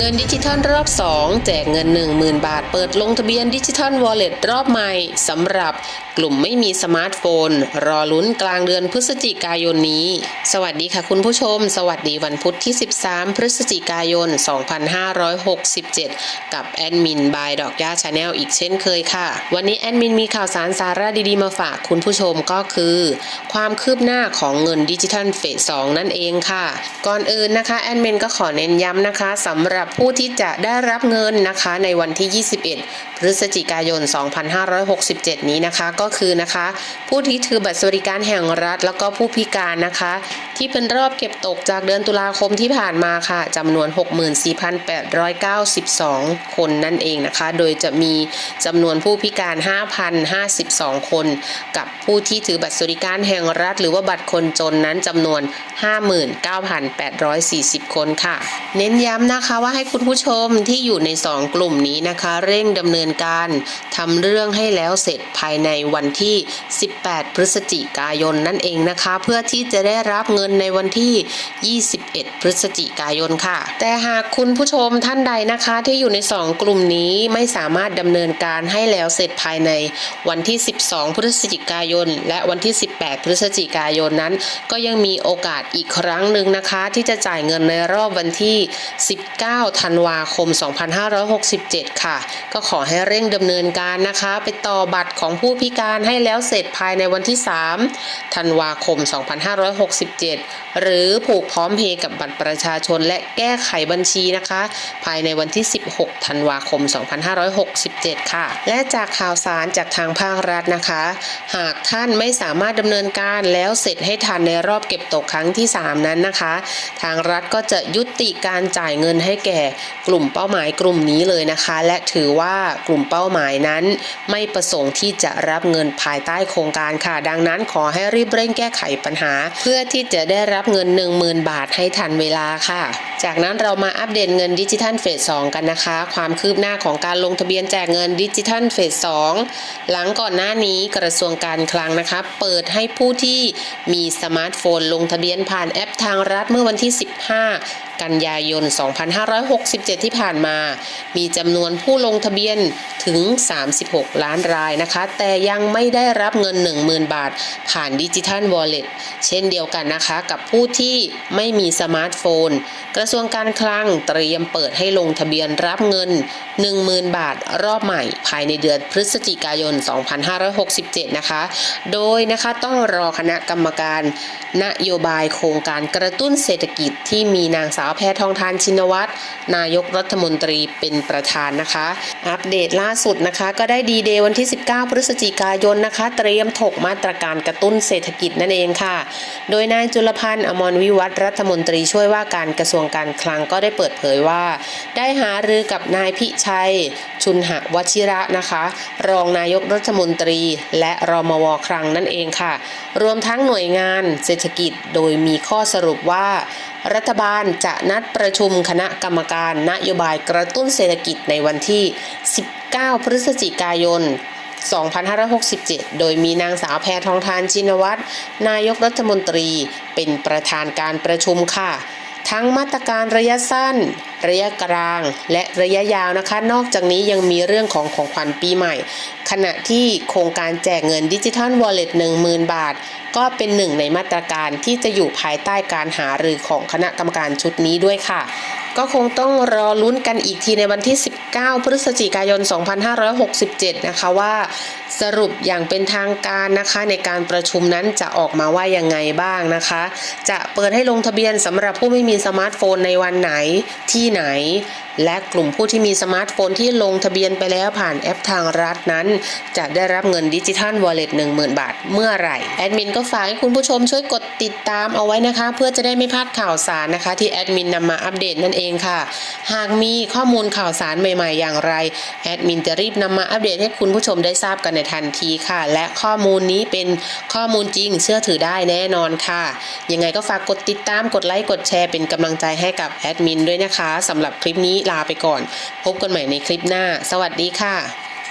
เงินดิจิทัลรอบ 2 แจกเงิน 10,000 บาท เปิดลงทะเบียนดิจิทัลวอลเล็ตรอบใหม่สำหรับกลุ่มไม่มีสมาร์ทโฟน รอลุ้นกลางเดือนพฤศจิกายนนี้ สวัสดีค่ะคุณผู้ชม สวัสดีวันพุธที่ 13 พฤศจิกายน 2567 กับแอดมินบายดอกย่าชาแนลอีกเช่นเคยค่ะ วันนี้แอดมินมีข่าวสารสาระดีๆ มาฝากคุณผู้ชมก็คือ ความคืบหน้าของเงินดิจิทัลเฟส2นั่นเองค่ะ ก่อนอื่นนะคะแอดมินก็ขอเน้นย้ำนะคะสำหรับผู้ที่จะได้รับเงินนะคะในวันที่ 21 พฤศจิกายน 2567 นี้นะคะ ก็คือนะคะ ผู้ที่ถือบัตรสวัสดิการแห่งรัฐ แล้วก็ผู้พิการนะคะ ที่เป็นรอบเก็บตกจากเดือนตุลาคมที่ผ่านมาค่ะจำนวน 64,892 คนนั่นเองนะคะ โดยจะมีจำนวนผู้พิการ 5,052 คน กับผู้ที่ถือบัตรสวัสดิการแห่งรัฐ หรือว่าบัตรคนจนนั้นจำนวน 59,840 คนค่ะ เน้นย้ำนะคะว่าให้คุณผู้ชมที่อยู่ใน 2 กลุ่มนี้นะคะ เร่งดำเนินการทำเรื่องให้แล้วเสร็จภายในวันที่ 18 พฤศจิกายนนั่นเองนะคะ เพื่อที่จะได้รับเงินในวันที่ 21 พฤศจิกายนค่ะ แต่หากคุณผู้ชมท่านใดนะคะที่อยู่ใน 2 กลุ่มนี้ไม่สามารถดำเนินการให้แล้วเสร็จภายในวันที่ 12 พฤศจิกายน และวันที่ 18 พฤศจิกายนนั้น ก็ยังมีโอกาสอีกครั้งหนึ่งนะคะ ที่จะจ่ายเงินในรอบวันที่ 19 ธันวาคม 2567 ค่ะ ก็ขอให้เร่งดำเนินการนะคะ ไปต่อบัตรของผู้พิการให้แล้วเสร็จภายในวันที่ 3 ธันวาคม 2567หรือผูกพร้อมเพย์กับบัตรประชาชนและแก้ไขบัญชีนะคะ ภายในวันที่ 16 ธันวาคม 2567 ค่ะ และจากข่าวสารจากทางภาครัฐนะคะ หากท่านไม่สามารถดำเนินการแล้วเสร็จให้ทันในรอบเก็บตกครั้งที่ 3 นั้นนะคะ ทางรัฐก็จะยุติการจ่ายเงินให้แก่กลุ่มเป้าหมายกลุ่มนี้เลยนะคะ และถือว่ากลุ่มเป้าหมายนั้น ไม่ประสงค์ที่จะรับเงินภายใต้โครงการค่ะ ดังนั้นขอให้รีบเร่งแก้ไขปัญหา เพื่อที่จะได้รับเงิน 10,000 บาทให้ทันเวลาค่ะ จากนั้นเรามาอัปเดตเงินดิจิทัลเฟส2กันนะคะ ความคืบหน้าของการลงทะเบียนแจกเงินดิจิทัลเฟส2หลังก่อนหน้านี้กระทรวงการคลังนะคะ เปิดให้ผู้ที่มีสมาร์ทโฟนลงทะเบียนผ่านแอปทางรัฐเมื่อวันที่ 15 กันยายน 2567 ที่ผ่านมา มีจำนวนผู้ลงทะเบียนถึง 36 ล้านรายนะคะ แต่ยังไม่ได้รับเงิน 10,000 บาท ผ่านดิจิทัลวอลเล็ตเช่นเดียวกันนะคะ กับผู้ที่ไม่มีสมาร์ทโฟนกระทรวงการคลังเตรียมเปิดให้ลงทะเบียนรับเงิน 10,000 บาทรอบใหม่ ภายในเดือนพฤศจิกายน 2567 นะคะ โดยนะคะต้องรอคณะกรรมการนโยบายโครงการกระตุ้นเศรษฐกิจที่มีนางสาวแพทองทานชินวัตรนายกรัฐมนตรีเป็นประธานนะคะ อัปเดตล่าสุดนะคะ ก็ได้ดีเดย์วันที่ 19 พฤศจิกายนนะคะ เตรียมถกมาตรการกระตุ้นเศรษฐกิจนั่นเองค่ะ โดยนายจุลพันธ์อมรวิวัฒน์รัฐมนตรีช่วยว่าการกระทรวงการคลังก็ได้เปิดเผยว่า ได้หารือกับนายพิชัย ชุนหะวชิระนะคะ รองนายกรัฐมนตรี และรมวคลังนั่นเองค่ะ รวมทั้งหน่วยงานเศรษฐกิจโดยมีข้อสรุปว่ารัฐบาลจะนัดประชุมคณะกรรมการนโยบายกระตุ้นเศรษฐกิจในวันที่ 19 พฤศจิกายน 2567 โดยมีนางสาวแพทองทานชินวัตรนายกรัฐมนตรีเป็นประธานการประชุมค่ะ ทั้งมาตรการระยะสั้นระยะกลางและระยะยาวนะคะ นอกจากนี้ยังมีเรื่องของของขวัญปีใหม่ ขณะที่โครงการแจกเงินดิจิทัลวอลเล็ต10,000 บาท ก็เป็นหนึ่งในมาตรการที่จะอยู่ภายใต้การหารือของคณะกรรมการชุดนี้ด้วยค่ะ ก็คงต้องรอลุ้นกันอีกทีในวันที่ 19 พฤศจิกายน 2567 นะคะว่า สรุปอย่างเป็นทางการนะคะในการประชุมนั้นจะออกมาว่ายังไงบ้างนะคะ จะเปิดให้ลงทะเบียนสำหรับผู้ไม่มีสมาร์ทโฟนในวันไหนที่ไหน และกลุ่มผู้ที่มีสมาร์ทโฟนที่ลงทะเบียนไปแล้วผ่านแอปทางรัฐนั้น จะได้รับเงินดิจิทัลวอลเล็ต10,000 บาท เมื่อไหร่ แอดมินก็ฝากให้คุณผู้ชมช่วยกดติดตามเอาไว้นะคะ เพื่อจะได้ไม่พลาดข่าวสารนะคะ ที่แอดมินนำมาอัปเดตนั่นเองค่ะ หากมีข้อมูลข่าวสารใหม่ๆ อย่างไรแอดมินจะรีบนำมาอัปเดตให้คุณผู้ชมได้ทราบกันในทันทีค่ะ และข้อมูลนี้เป็นข้อมูลจริงเชื่อถือได้แน่นอนค่ะ ยังไงก็ฝากกดติดตามกดไลค์กดแชร์เป็นกำลังใจให้กับแอดมินด้วยนะคะสำหรับคลิปนี้ลาไปก่อน พบกันใหม่ในคลิปหน้า สวัสดีค่ะ